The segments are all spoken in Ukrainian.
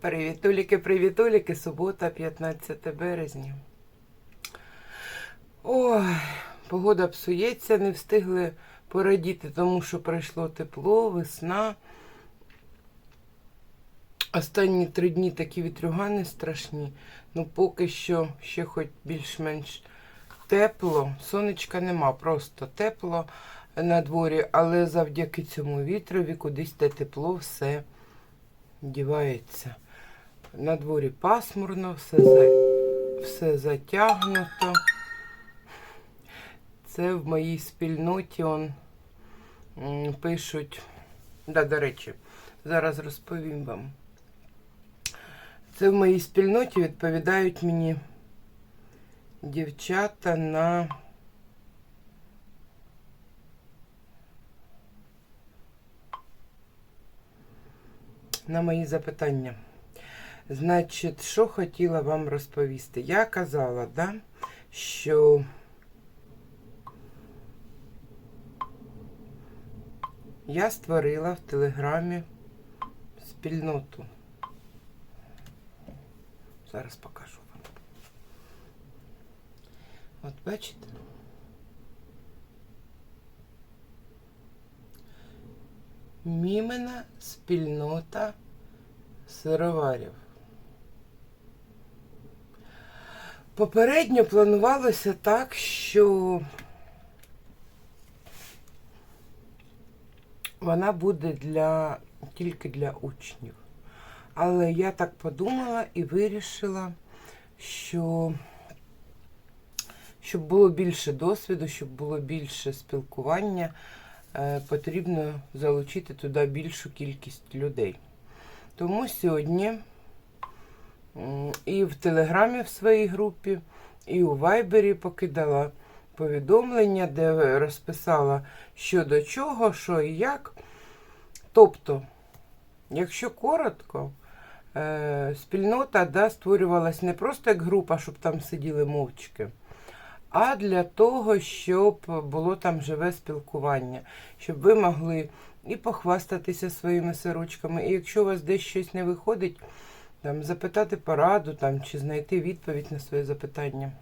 Привітуліки, привітуліки, субота, 15 березня. Ой, погода псується, не встигли порадіти, тому що прийшло тепло, весна. Останні три дні такі вітрюгани страшні. Ну, поки що ще хоч більш-менш тепло. Сонечка нема, просто тепло на дворі, але завдяки цьому вітрові кудись те тепло все дівається. На дворі пасмурно, все, за... все затягнуто. Це в моїй спільноті он, пишуть. Да, до речі, зараз розповім вам. Це в моїй спільноті відповідають мені дівчата на. На мої запитання. Значить, що хотіла вам розповісти? Я казала, да, що я створила в Телеграмі спільноту. Зараз покажу вам. От бачите? Мімена спільнота сироварів. Попередньо планувалося так, що вона буде для, тільки для учнів. Але я так подумала і вирішила, що щоб було більше досвіду, щоб було більше спілкування, е, потрібно залучити туди більшу кількість людей. Тому сьогодні і в Телеграмі в своїй групі, і у Вайбері покидала повідомлення, де розписала, що до чого, що і як. Тобто, якщо коротко, е, спільнота да, створювалась не просто як група, щоб там сиділи мовчки, а для того, щоб було там живе спілкування, щоб ви могли і похвастатися своїми сорочками, і якщо у вас десь щось не виходить, там, запитати пораду там, чи знайти відповідь на своє запитання.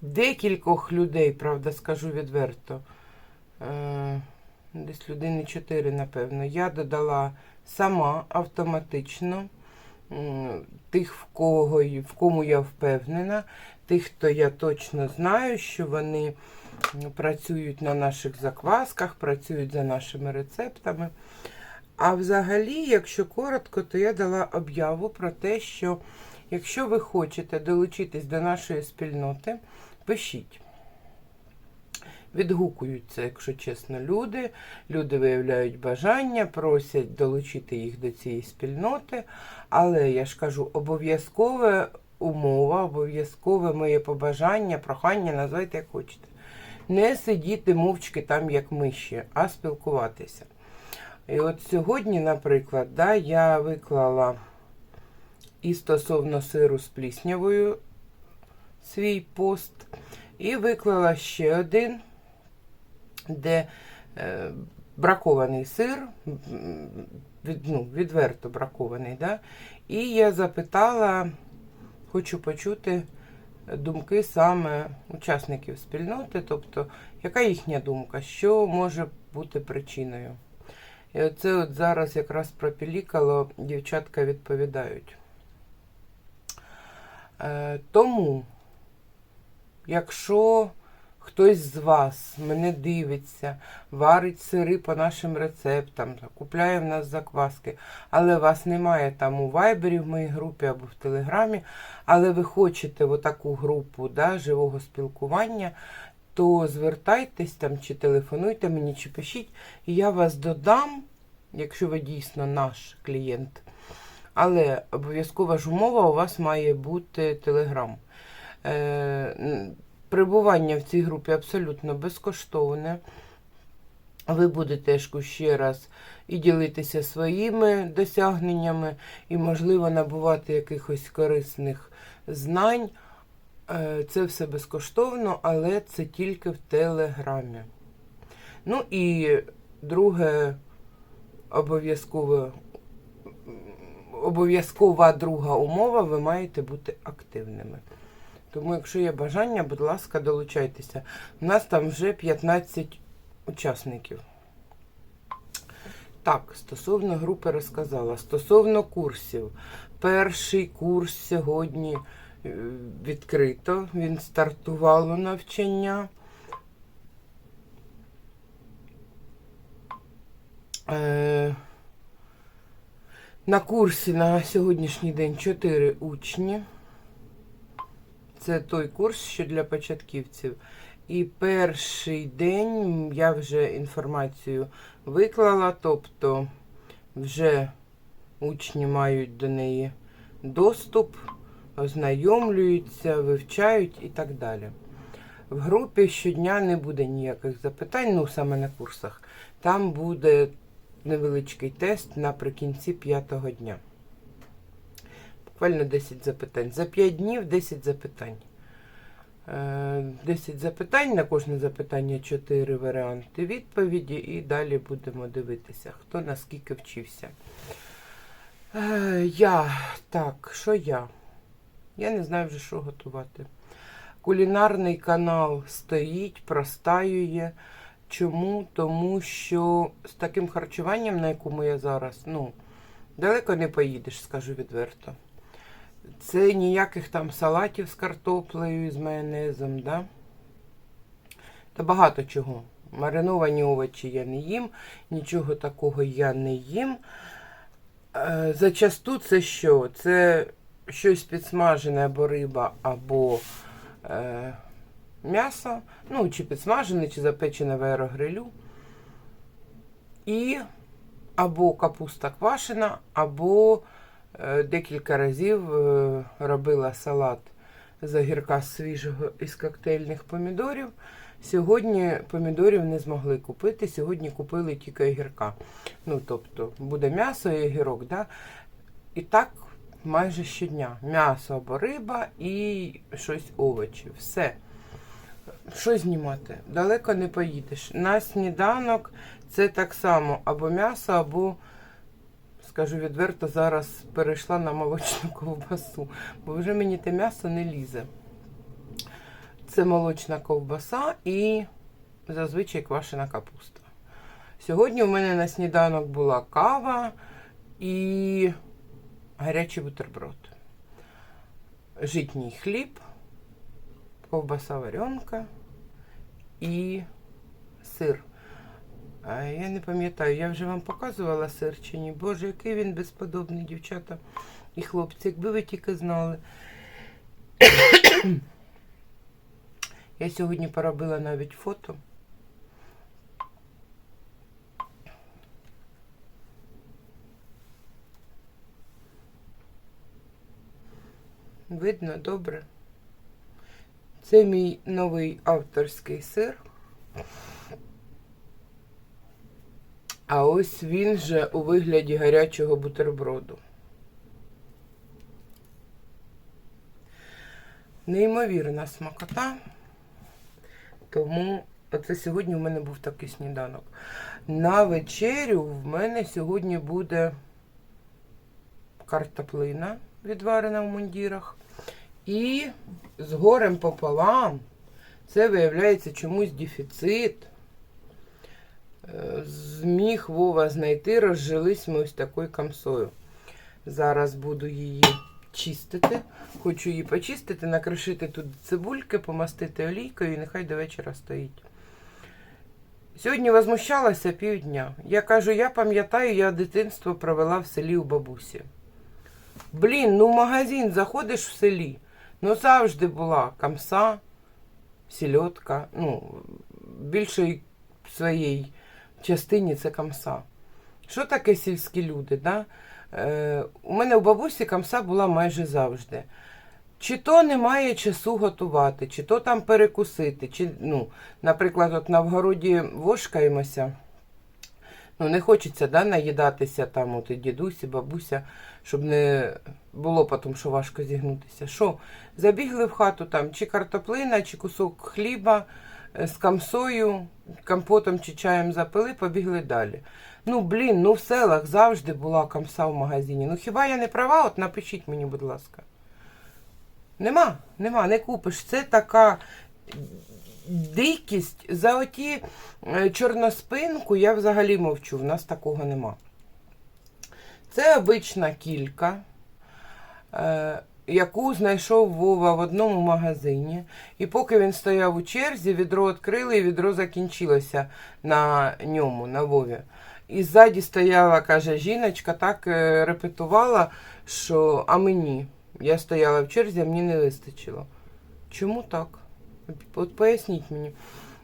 Декількох людей, правда, скажу відверто, е, десь людини 4, напевно, я додала сама автоматично тих, в кого в кому я впевнена, тих, хто я точно знаю, що вони працюють на наших заквасках, працюють за нашими рецептами. А взагалі, якщо коротко, то я дала об'яву про те, що якщо ви хочете долучитись до нашої спільноти, пишіть. Відгукуються, якщо чесно, люди. Люди виявляють бажання, просять долучити їх до цієї спільноти. Але я ж кажу, обов'язкове умова, обов'язкове моє побажання, прохання, називайте як хочете. Не сидіти мовчки там, як миші, а спілкуватися. І от сьогодні, наприклад, да, я виклала і стосовно сиру з пліснявою свій пост, і виклала ще один, де е, бракований сир, від, ну, відверто бракований. Да? І я запитала, хочу почути думки саме учасників спільноти, тобто, яка їхня думка, що може бути причиною. І оце от зараз якраз пропілікало, дівчатка відповідають. Е, тому, якщо хтось з вас мене дивиться, варить сири по нашим рецептам, купляє в нас закваски, але вас немає там у Вайбері, в моїй групі або в Телеграмі, але ви хочете в таку групу да, живого спілкування, то звертайтесь там чи телефонуйте мені, чи пишіть, і я вас додам, якщо ви дійсно наш клієнт. Але обов'язкова ж умова у вас має бути телеграм. Е, перебування в цій групі абсолютно безкоштовне. Ви будете ще раз і ділитися своїми досягненнями, і, можливо, набувати якихось корисних знань. Е, Це все безкоштовно, але це тільки в Телеграмі. Ну і друге обов'язкове обов'язкова друга умова, ви маєте бути активними. Тому, якщо є бажання, будь ласка, долучайтеся. У нас там вже 15 учасників. Так, стосовно групи розказала. Стосовно курсів. Перший курс сьогодні відкрито. Він стартувало навчання. Е, На курсі на сьогоднішній день 4 учні. Це той курс, що для початківців. І перший день я вже інформацію виклала, тобто вже учні мають до неї доступ, ознайомлюються, вивчають і так далі. В групі щодня не буде ніяких запитань, ну саме на курсах. Там буде невеличкий тест наприкінці п'ятого дня. Буквально 10 запитань. За 5 днів 10 запитань. Е, 10 запитань, на кожне запитання 4 варіанти відповіді, і далі будемо дивитися, хто наскільки вчився. Е, Я, так, що я? Я не знаю вже, що готувати. Кулінарний канал стоїть, простаює. Чому? Тому що з таким харчуванням, на якому я зараз, ну, далеко не поїдеш, скажу відверто. Це ніяких там салатів з картоплею з майонезом, да? Та багато чого. Мариновані овочі я не їм, нічого такого я не їм. Е, Зачасту це що? Це щось підсмажене або риба, або е, м'ясо, ну, чи підсмажене, чи запечене в аерогрилю. І або капуста квашена, або е, декілька разів е, робила салат з огірка свіжого із коктейльних помідорів. Сьогодні помідорів не змогли купити. Сьогодні купили тільки огірка. Ну, тобто, буде м'ясо і огірок, да? І так майже щодня. М'ясо або риба і щось овочі. Все. Що знімати? Далеко не поїдеш. На сніданок це так само або м'ясо, або, скажу відверто, зараз перейшла на молочну ковбасу, бо вже мені те м'ясо не лізе. Це молочна ковбаса і зазвичай квашена капуста. Сьогодні у мене на сніданок була кава і гарячий бутерброд. Житній хліб, ковбаса варенка і сир. Я не пам'ятаю, я вже вам показувала сир чи ні. Боже, який він безподобний, дівчата і хлопці, якби ви тільки знали. Я сьогодні поробила навіть фото. Видно добре. Це мій новий авторський сир. А ось він же у вигляді гарячого бутерброду. Неймовірна смакота. Тому оце сьогодні у мене був такий сніданок. На вечерю в мене сьогодні буде картоплина відварена в мундірах. І з горем пополам це виявляється чомусь дефіцит. Е, Зміг Вова знайти, розжились ми ось такою камсою. Зараз буду її чистити. Хочу її почистити, накришити тут цибульки, помастити олійкою і нехай до вечора стоїть. Сьогодні возмущалася півдня. Я кажу, я пам'ятаю, я дитинство провела в селі у бабусі. Блін, ну в магазин заходиш в селі. Ну завжди була камса, сільотка. Ну, більшої своїй частині це камса. Що таке сільські люди? Да? Е, у мене у бабусі камса була майже завжди. Чи то немає часу готувати, чи то там перекусити, чи, ну, наприклад, от на вгороді вошкаємося. Ну, не хочеться да, наїдатися там, от і дідусь, і бабуся, щоб не було потім, що важко зігнутися. Що? Забігли в хату там чи картоплина, чи кусок хліба, е, з камсою, компотом чи чаєм запили, побігли далі. Ну, блін, ну в селах завжди була камса в магазині. Ну хіба я не права? От напишіть мені, будь ласка. Нема, нема, не купиш. Це така дикість. За оті е, чорноспинку я взагалі мовчу, в нас такого нема. Це обична кілька, е, яку знайшов Вова в одному магазині. І поки він стояв у черзі, відро відкрили і відро закінчилося на ньому, на Вові. І ззаді стояла, каже, жіночка, так е, репетувала, що а мені. Я стояла в черзі, а мені не вистачило. Чому так? От поясніть мені.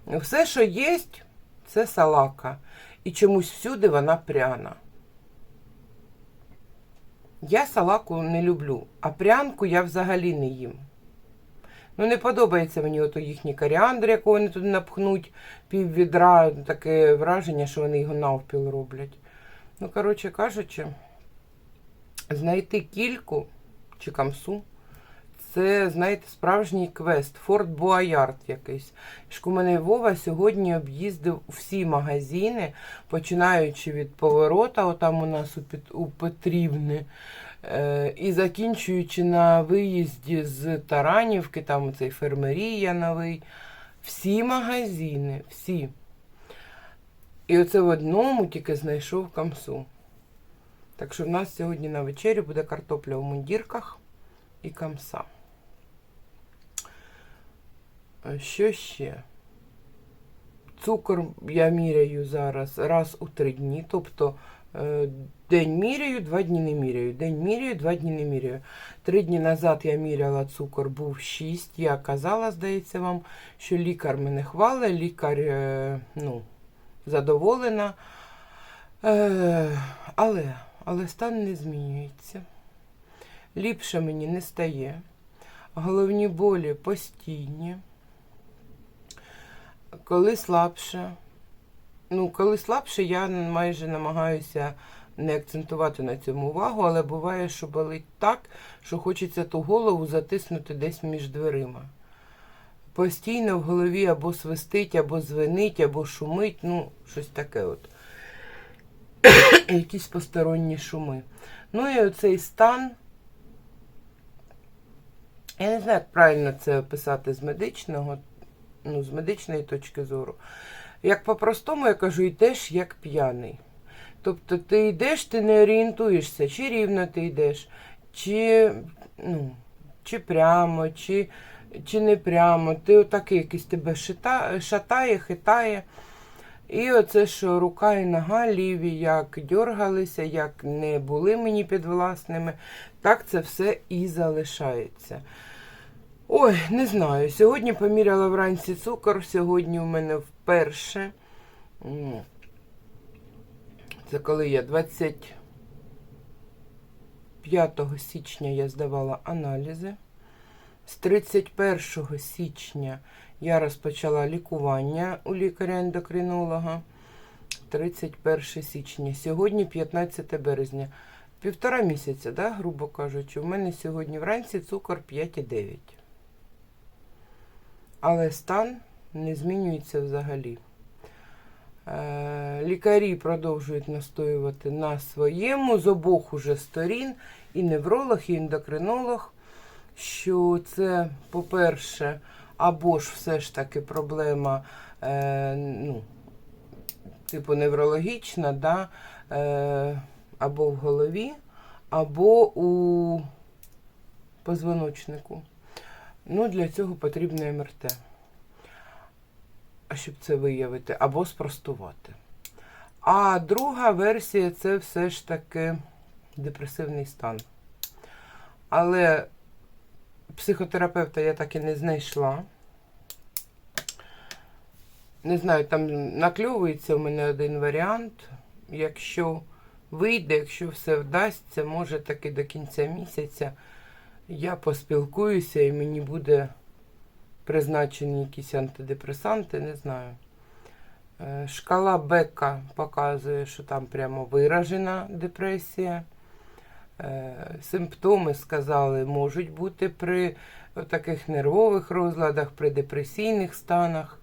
Все, що є, це салака. І чомусь всюди вона пряна. Я салаку не люблю, а прянку я взагалі не їм. Ну, не подобається мені ото їхній коріандр, якого вони туди напхнуть пів відра, таке враження, що вони його навпіл роблять. Ну, коротше кажучи, знайти кільку чи камсу. Це, знаєте, справжній квест, Форт Буаярд якийсь. у Вова сьогодні об'їздив всі магазини, починаючи від поворота, отам у нас у Петрівни, е, і закінчуючи на виїзді з Таранівки, там цей фермерія новий. Всі магазини, всі. І оце в одному тільки знайшов камсу. Так що в нас сьогодні на вечері буде картопля у мундірках і камса. Що ще? Цукор я міряю зараз раз у три дні. Тобто е, день міряю, два дні не міряю. День міряю, два дні не міряю. Три дні назад я міряла цукор, був 6. Я казала, здається вам, що лікар мене хвалить, лікар е, ну, задоволена. Е, але, але стан не змінюється. Ліпше мені не стає. Головні болі постійні. Коли слабше. Ну, коли слабше, я майже намагаюся не акцентувати на цьому увагу, але буває, що болить так, що хочеться ту голову затиснути десь між дверима. Постійно в голові або свистить, або звенить, або шумить, ну, щось таке от. Якісь посторонні шуми. Ну і оцей стан. Я не знаю, як правильно це описати з медичного, ну, з медичної точки зору. Як по-простому, я кажу, йдеш як п'яний. Тобто ти йдеш, ти не орієнтуєшся, чи рівно ти йдеш, чи, ну, чи прямо, чи, чи не прямо. Ти отак якийсь тебе шатає, хитає. І оце, що рука і нога ліві, як дергалися, як не були мені підвласними, так це все і залишається. Ой, не знаю. Сьогодні поміряла вранці цукор, сьогодні у мене вперше. Це коли я 25 січня я здавала аналізи. З 31 січня я розпочала лікування у лікаря-ендокринолога. 31 січня. Сьогодні 15 березня. Півтора місяця, да, грубо кажучи. У мене сьогодні вранці цукор 5,9. Але стан не змінюється взагалі. Е, Лікарі продовжують настоювати на своєму з обох уже сторін, і невролог, і ендокринолог, що це, по-перше, або ж все ж таки проблема е, ну, типу неврологічна, да, е, або в голові, або у позвоночнику. Ну, для цього потрібно МРТ. Щоб це виявити, або спростувати. А друга версія це все ж таки депресивний стан. Але психотерапевта я так і не знайшла. Не знаю, там накльовується у мене один варіант. Якщо вийде, якщо все вдасться, може таки до кінця місяця я поспілкуюся і мені буде призначені якісь антидепресанти, не знаю. Е, Шкала Бека показує, що там прямо виражена депресія. Е, Симптоми, сказали, можуть бути при таких нервових розладах, при депресійних станах.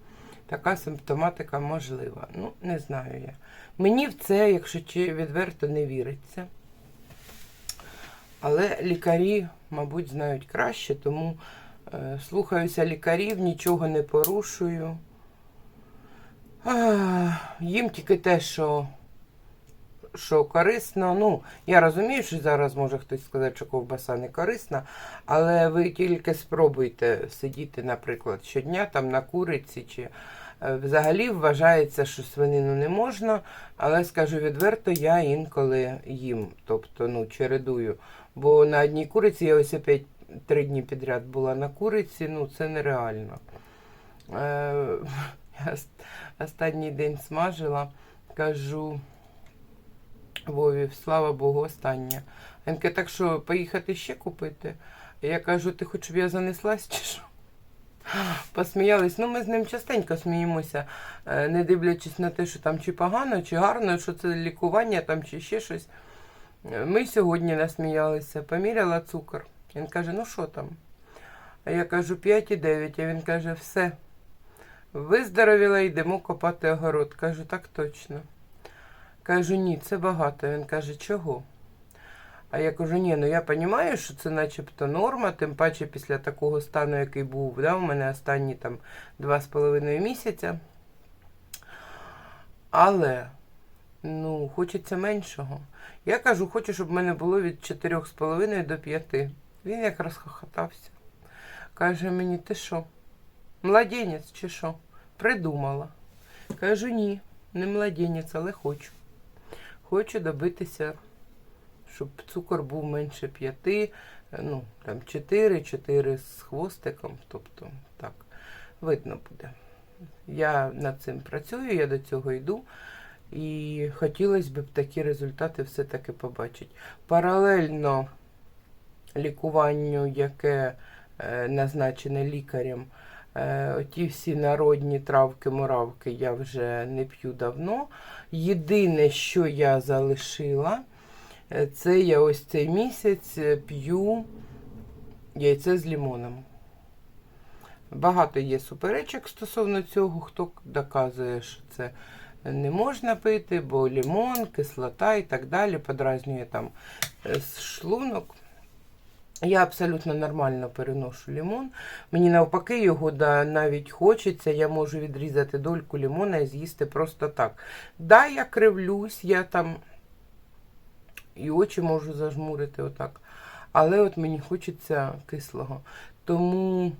така симптоматика можлива. Ну, не знаю я. Мені в це, якщо відверто, не віриться. Але лікарі, мабуть, знають краще, тому е, слухаюся лікарів, нічого не порушую. Їм тільки те, що, що корисно. Ну, я розумію, що зараз може хтось сказати, що ковбаса не корисна, але ви тільки спробуйте сидіти, наприклад, щодня там на куриці чи. е, Взагалі вважається, що свинину не можна, але скажу відверто, я інколи їм, тобто ну, чередую. Бо на одній куриці я ось опять три дні підряд була на куриці, ну це нереально. Е, останній день смажила, кажу Вові, слава Богу, остання. Він каже, так що поїхати ще купити? Я кажу, ти хочеш, щоб я занеслась чи що? Посміялись. Ну, ми з ним частенько сміємося, е, не дивлячись на те, що там чи погано, чи гарно, що це лікування там, чи ще щось. Ми сьогодні насміялися, поміряла цукор. Він каже, ну що там? А я кажу 5,9, а він каже, все. Виздоровіла, йдемо копати огород. Кажу, так точно. Кажу, ні, це багато. Він каже, чого? А я кажу, ні, ну я розумію, що це начебто норма, тим паче після такого стану, який був, да, у мене останні там два з половиною місяця. Але, ну, хочеться меншого. Я кажу, хочу, щоб в мене було від 4,5 до 5. Він як розхохотався. Каже мені, ти що? Младенець чи що? Придумала. Кажу, ні, не младенець, але хочу. Хочу добитися, щоб цукор був менше 5, ну, там 4, 4 з хвостиком. Тобто, так, видно буде. Я над цим працюю, я до цього йду. І хотілося б такі результати все-таки побачити. Паралельно лікуванню, яке е, назначене лікарем, е, оті всі народні травки-муравки я вже не п'ю давно. Єдине, що я залишила, е, це я ось цей місяць е, п'ю яйце з лимоном. Багато є суперечок стосовно цього, хто доказує, що це не можна пити, бо лимон, кислота і так далі, подразнює там е, шлунок. Я абсолютно нормально переношу лимон. Мені навпаки його да, навіть хочеться. Я можу відрізати дольку лимона і з'їсти просто так. Да, я кривлюсь, я там і очі можу зажмурити отак. Але от мені хочеться кислого. Тому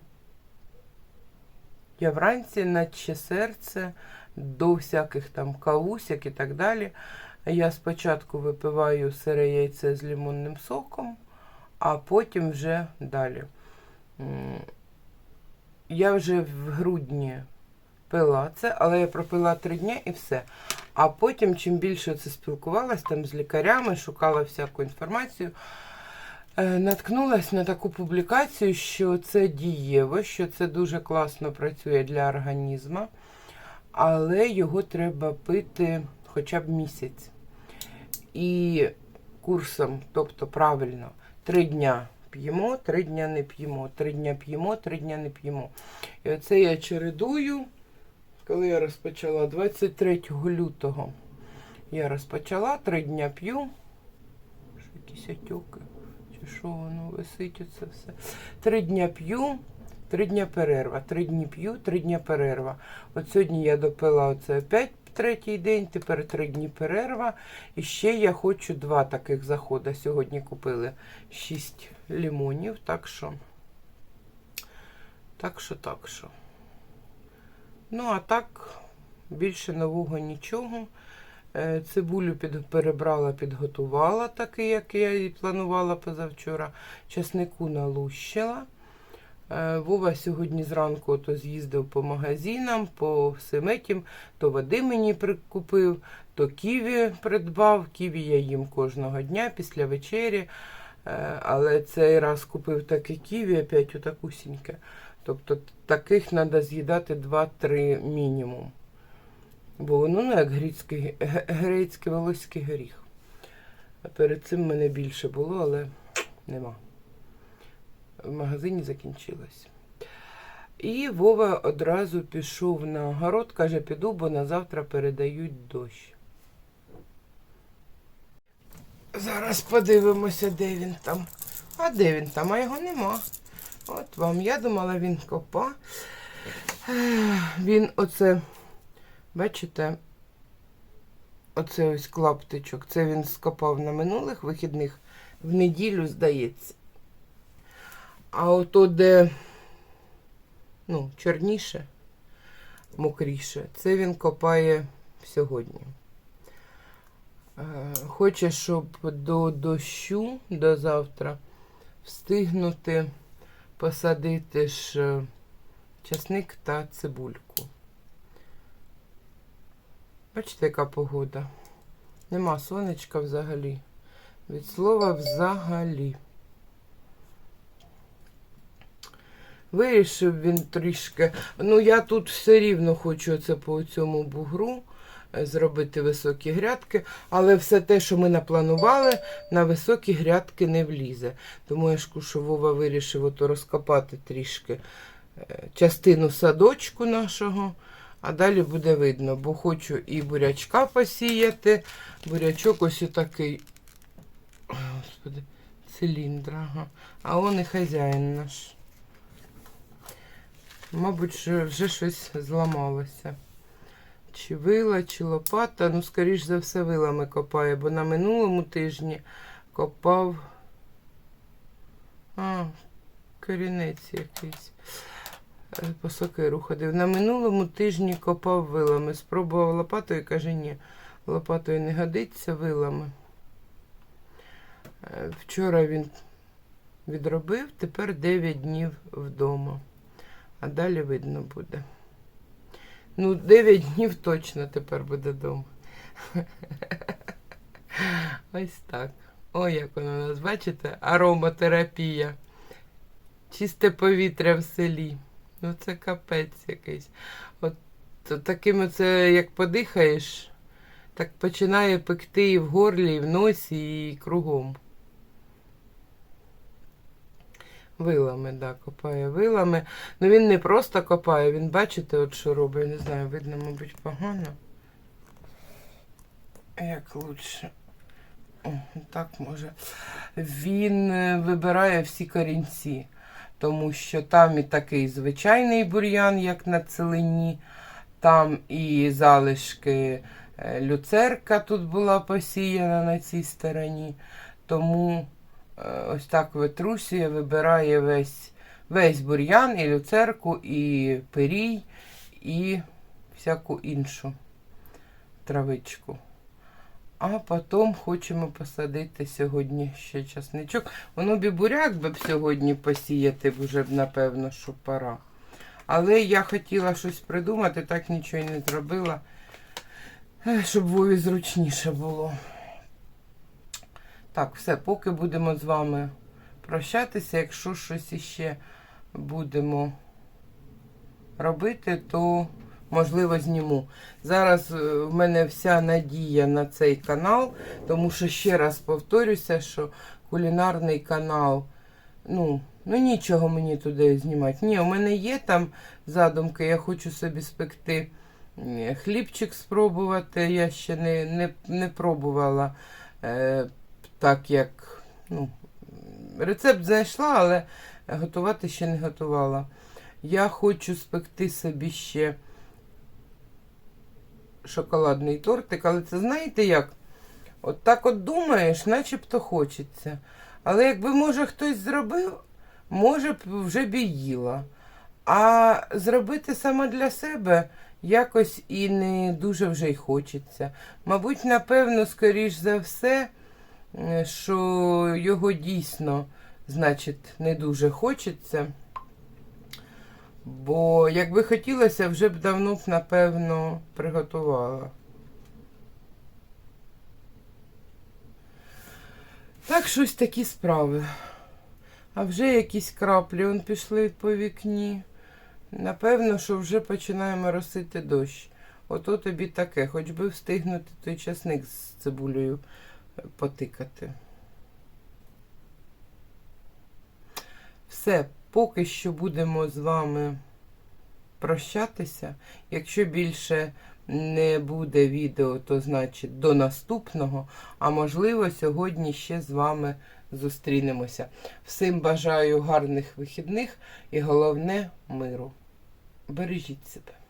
я вранці, наче серце, до всяких там кавусяк і так далі. Я спочатку випиваю сире яйце з лимонним соком, а потім вже далі. Я вже в грудні пила це, але я пропила три дні і все. А потім, чим більше це спілкувалась там з лікарями, шукала всяку інформацію, е, наткнулась на таку публікацію, що це дієво, що це дуже класно працює для організму, але його треба пити хоча б місяць. І курсом, тобто правильно, три дня п'ємо, три дня не п'ємо, три дня п'ємо, три дня не п'ємо. І оце я чередую, коли я розпочала 23 лютого. Я розпочала, три дня п'ю. Якісь отеки? Чи що воно висить оце все? Три дня п'ю, три дня перерва. Три дні п'ю, три дня перерва. От сьогодні я допила оце опять третій день, тепер три дні перерва. І ще я хочу два таких заходи. Сьогодні купили шість лимонів, так що. Так що, так що. Ну, а так, більше нового нічого. Е, Цибулю під, перебрала, підготувала, такий, як я і планувала позавчора. Часнику налущила. Е, Вова сьогодні зранку то з'їздив по магазинам, по всім етім, то води мені прикупив, то ківі придбав. Ківі я їм кожного дня після вечері. Е, Але цей раз купив таке ківі, опять отакусіньке. Тобто таких треба з'їдати 2-3 мінімум. Бо воно ну, як грецький, грецький волоський горіх. Перед цим мене більше було, але нема. В магазині закінчилось. І Вова одразу пішов на город, каже, піду, бо на завтра передають дощ. Зараз подивимося, де він там. А де він там? А його нема. От вам. Я думала, він копа. Він оце, бачите, оце ось клаптичок. Це він скопав на минулих вихідних в неділю, здається. А ото, де ну, чорніше, мокріше, це він копає сьогодні. Е, Хоче, щоб до дощу, до завтра, встигнути посадити ж е, часник та цибульку. Бачите, яка погода? Нема сонечка взагалі. Від слова взагалі. Вирішив він трішки. Ну, я тут все рівно хочу це по цьому бугру е, зробити високі грядки, але все те, що ми напланували, на високі грядки не влізе. Тому я ж що Вова вирішив ото розкопати трішки е, частину садочку нашого, а далі буде видно, бо хочу і бурячка посіяти. Бурячок ось такий. Господи, циліндр. А он і хазяїн наш. Мабуть, вже, щось зламалося. Чи вила, чи лопата. Ну, скоріш за все, вилами копає, бо на минулому тижні копав. А, корінець якийсь. Е, По сокиру ходив. На минулому тижні копав вилами. Спробував лопатою, каже, ні, лопатою не годиться вилами. Е, Вчора він відробив, тепер 9 днів вдома. А далі видно буде. Ну, 9 днів точно тепер буде вдома. Ось так. Ой, як воно у нас, бачите? Ароматерапія. Чисте повітря в селі. Ну це капець якийсь. От таким оце, як подихаєш, так починає пекти і в горлі, і в носі, і кругом. Вилами, да, копає вилами. Ну він не просто копає, він бачите, от що робить, не знаю, видно, мабуть, погано. Як лучше. О, так може. Він е, вибирає всі корінці, тому що там і такий звичайний бур'ян, як на целині, там і залишки е, люцерка тут була посіяна на цій стороні. Тому ось так Ветрусія вибирає весь, весь бур'ян, і люцерку, і пирій, і всяку іншу травичку. А потім хочемо посадити сьогодні ще часничок. Воно б буряк би сьогодні посіяти вже б, напевно, що пора. Але я хотіла щось придумати, так нічого й не зробила, щоб Вові зручніше було. Так, все, поки будемо з вами прощатися. Якщо щось іще будемо робити, то можливо зніму. Зараз е, в мене вся надія на цей канал, тому що ще раз повторюся, що кулінарний канал, ну, ну нічого мені туди знімати. Ні, у мене є там задумки, я хочу собі спекти хлібчик спробувати. Я ще не, не, не пробувала е, так, як ну, рецепт знайшла, але готувати ще не готувала. Я хочу спекти собі ще шоколадний тортик, але це знаєте як? От так от думаєш, начебто хочеться. Але якби, може, хтось зробив, може б вже б і їла. А зробити саме для себе якось і не дуже вже й хочеться. Мабуть, напевно, скоріш за все, що його дійсно, значить, не дуже хочеться. Бо якби хотілося, вже б давно б, напевно, приготувала. Так, щось такі справи. А вже якісь краплі он пішли по вікні. Напевно, що вже починає моросити дощ. Ото тобі таке, хоч би встигнути той часник з цибулею потикати. Все, поки що будемо з вами прощатися. Якщо більше не буде відео, то значить до наступного. А можливо, сьогодні ще з вами зустрінемося. Всім бажаю гарних вихідних і головне миру. Бережіть себе.